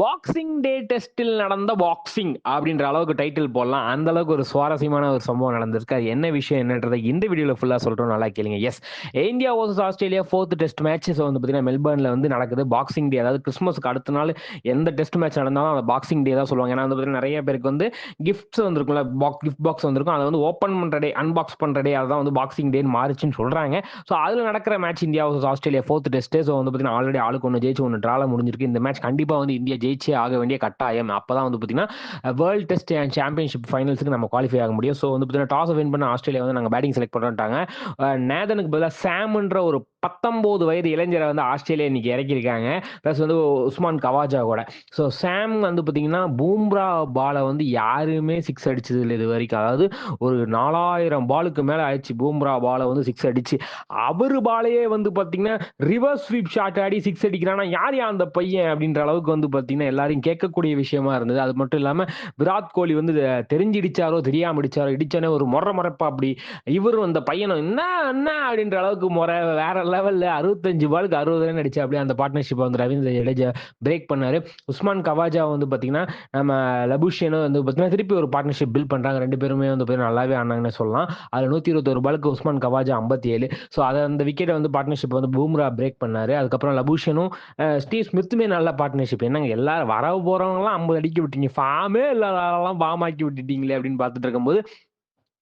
Boxing டே டெஸ்ட்டில் நடந்த boxing அப்படின்ற அளவுக்கு டைட்டில் போடலாம். அந்த அளவுக்கு ஒரு சுவாரஸ்யமான ஒரு சம்பவம் நடந்திருக்கு. அது என்ன விஷயம் என்னன்றதை இந்த வீடியோவில் ஃபுல்லாக சொல்கிறோம் நல்லா கேளுங்க. Yes India versus Australia fourth test match so வந்து பார்த்தீங்கன்னா மெல்பர்னில் வந்து நடக்குது. பாக்ஸிங் டே அதாவது கிறிஸ்மஸ்க்கு அடுத்த நாள் எந்த டெஸ்ட் மேட்ச் நடந்தாலும் அந்த பாக்ஸிங் டே தான் சொல்லுவாங்க. ஏன்னா வந்து பார்த்தீங்கன்னா நிறைய பேருக்கு வந்து கிஃப்ட்ஸ் வந்திருக்கும்ல. பாக் கிஃப்ட் பாக்ஸ் வந்திருக்கும். அதை வந்து ஓப்பன் பண்ணுற டே அன்பாக்ஸ் பண்ணுற டே அதான் வந்து பாக்ஸிங் டேன்னு மாறிச்சுன்னு சொல்கிறாங்க ஸோ அதில் நடக்கிற match India versus Australia fourth test so வந்து பார்த்தீங்கன்னா ஆல்ரெடி ஆளுக்கு ஒன்று ஜெயிச்சு ஒன்று ட்ரால முடிஞ்சிருக்கு. இந்த மேட்ச் கண்டிப்பாக வந்து இந்தியா ஜெயிச்சே ஆக வேண்டிய கட்டாயம். அப்போ தான் வந்து பார்த்தீங்கன்னா வேர்ல்டு டெஸ்ட் அண்ட் சாம்பியன்ஷிப் ஃபைனல்ஸுக்கு நம்ம குவாலிஃபை ஆக முடியும். ஸோ வந்து பார்த்தீங்கன்னா டாஸ் வின் பண்ண ஆஸ்திரேலியா வந்து நாங்கள் பேட்டிங் செலக்ட் பண்ணுறாங்க நேதனுக்கு பதிலாக சாம்ன்ற ஒரு பத்தொம்போது வயது இளைஞரை வந்து ஆஸ்திரேலியா இன்னைக்கு இறக்கியிருக்காங்க. ப்ளஸ் வந்து உஸ்மான் கவாஜா கூட. ஸோ சாம் வந்து பார்த்தீங்கன்னா பூம்ரா பாலை வந்து யாருமே சிக்ஸ் அடிச்சது இல்லை இது வரைக்கும். அதாவது ஒரு நாலாயிரம் பாலுக்கு மேலே ஆயிடுச்சு பூம்ரா பாலை வந்து சிக்ஸ் அடிச்சு. அவர் பாலையே வந்து பார்த்தீங்கன்னா ரிவர்ஸ் ஸ்வீப் ஷாட் ஆடி சிக்ஸ் அடிக்கிறான்னா யார் யா அந்த பையன்? அப்படின்ற அளவுக்கு வந்து பார்த்தீங்கன்னா எல்லாரையும் கேட்கக்கூடிய விஷயமா இருந்தது. அது மட்டும் இல்லாமல் விராட் கோலி வந்து தெரிஞ்சு இடிச்சாரோ தெரியாம இடிச்சாரோ இடிச்சானே ஒரு முறை முறைப்பா அப்படி இவரும் அந்த பையனும் என்ன என்ன அப்படின்ற அளவுக்கு முறை வேற லெவலில் அறுபத்தஞ்சு பாலுக்கு அறுபது ரன் அடிச்சு அப்படியே அந்த பார்ட்னர்ஷிப் வந்து ரவீந்திர ஜடேஜா பிரேக் பண்ணாரு. உஸ்மான் கவாஜா வந்து பார்த்தீங்கன்னா நம்ம லபுஷியனும் வந்து பார்த்தீங்கன்னா திருப்பி ஒரு பார்ட்னர்ஷிப் பில்ட் பண்ணுறாங்க ரெண்டு பேருமே வந்து பார்த்தீங்கன்னா நல்லாவே ஆனாங்கன்னு சொல்லலாம். அதில் நூற்றி இருபத்தொரு பாலுக்கு உஸ்மான் கவாஜா ஐம்பத்தி ஏழு ஸோ அதை அந்த விக்கெட்டை வந்து பார்ட்னர்ஷிப் வந்து பூம்ரா பிரேக் பண்ணாரு. அதுக்கப்புறம் லபுஷனும் ஸ்டீவ் ஸ்மித்துமே நல்ல பார்ட்னர்ஷிப் என்னங்க எல்லாரும் போறவங்க எல்லாம் ஐம்பது அடிக்க விட்டீங்க. ஃபார்மே இல்லாதெல்லாம் பாமாக்கி விட்டுட்டீங்களே அப்படின்னு பார்த்துட்டு இருக்கும்போது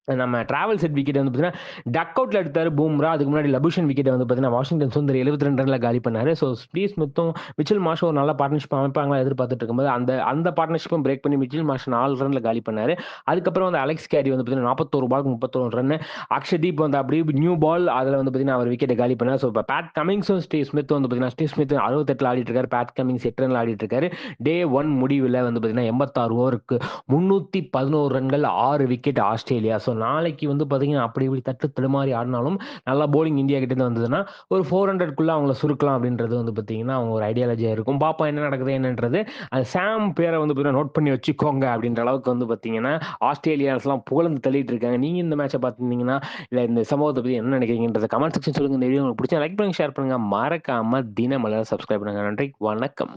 நம்ம டிராவல் செட் விக்கெட் வந்து பார்த்தீங்கன்னா டக் அவுட்ல எடுத்தார் பூம்ரா அதுக்கு முன்னாடி லபுஷன் விக்கெட் வந்து பார்த்தீங்கன்னா வாஷிங்டன் சுந்தர் எழுபத்தி ரெண்டு ரன்ல காலி பண்ணாரு. ஸோ ஸ்பீஸ் மொத்தம் மிச்சில் மாஷோ ஒரு நல்ல பார்ட்னர்ஷிப் அமைப்பாங்களா எதிர்பார்த்துட்டு இருக்கும்போது அந்த அந்த பார்ட்னர்ஷிப்பும் பிரேக் பண்ணி மிச்சில் மாஷ் நாலு ரன்ல காலி பண்ணாரு. அதுக்கப்புறம் வந்து அலெக்ஸ் கேரி வந்து பார்த்தீங்கன்னா நாற்பத்தோரு பால் முப்பத்தோரு ரன் அக்ஷதீப் வந்து அப்படியே நியூ பால் அதில் வந்து பார்த்தீங்கன்னா அவர் விக்கெட்டை காலி பண்ணார். ஸோ இப்போ பேட் கமிங்ஸும் ஸ்டீவ் ஸ்மித் வந்து பார்த்தீங்கன்னா ஸ்டீவ் ஸ்மித் அறுபத்தெட்டில் ஆடிட்டு இருக்காரு பேட் கமிங்ஸ் எட்டு ரன்ல ஆடிட்டு இருக்காரு டே ஒன் முடிவில் வந்து பார்த்தீங்கன்னா எண்பத்தாறு ஓவருக்கு முன்னூற்றி பதினோரு ரன்கள் ஆறு விக்கெட் ஆஸ்திரேலியா. ஸோ நாளைக்கு வந்து பார்த்தீங்கன்னா அப்படி இப்படி தட்டு தடுமாறி ஆடினாலும் நல்லா போலிங் இந்தியா கிட்டேருந்து வந்ததுன்னா ஒரு ஃபோர் ஹண்ட்ரட்குள்ளே அவங்கள சுருக்கலாம் அப்படின்றது வந்து பார்த்தீங்கன்னா அவங்க ஒரு ஐடியாலஜியாக இருக்கும். பாப்பா என்ன நடக்குது என்னன்றது அது சாம் பேரை வந்து பார்த்தீங்கன்னா நோட் பண்ணி வச்சுக்கோங்க அப்படின்ற அளவுக்கு வந்து பார்த்தீங்கன்னா ஆஸ்திரேலியாஸ்லாம் புகழ்ந்து தள்ளிட்டு இருக்காங்க. நீங்கள் இந்த மேட்சை பார்த்துருந்தீங்கன்னா இல்லை இந்த சம்பவத்தை பற்றி என்ன நினைக்கிறீங்கன்றத கமெண்ட் செக்ஷன் சொல்லுங்கள் இந்த வீடியோ உங்களுக்கு பிடிச்சா லைக் பண்ணுங்க ஷேர் பண்ணுங்க. மறக்காம தினமலர் சப்ஸ்கிரைப் பண்ணுங்கள் நன்றி வணக்கம்.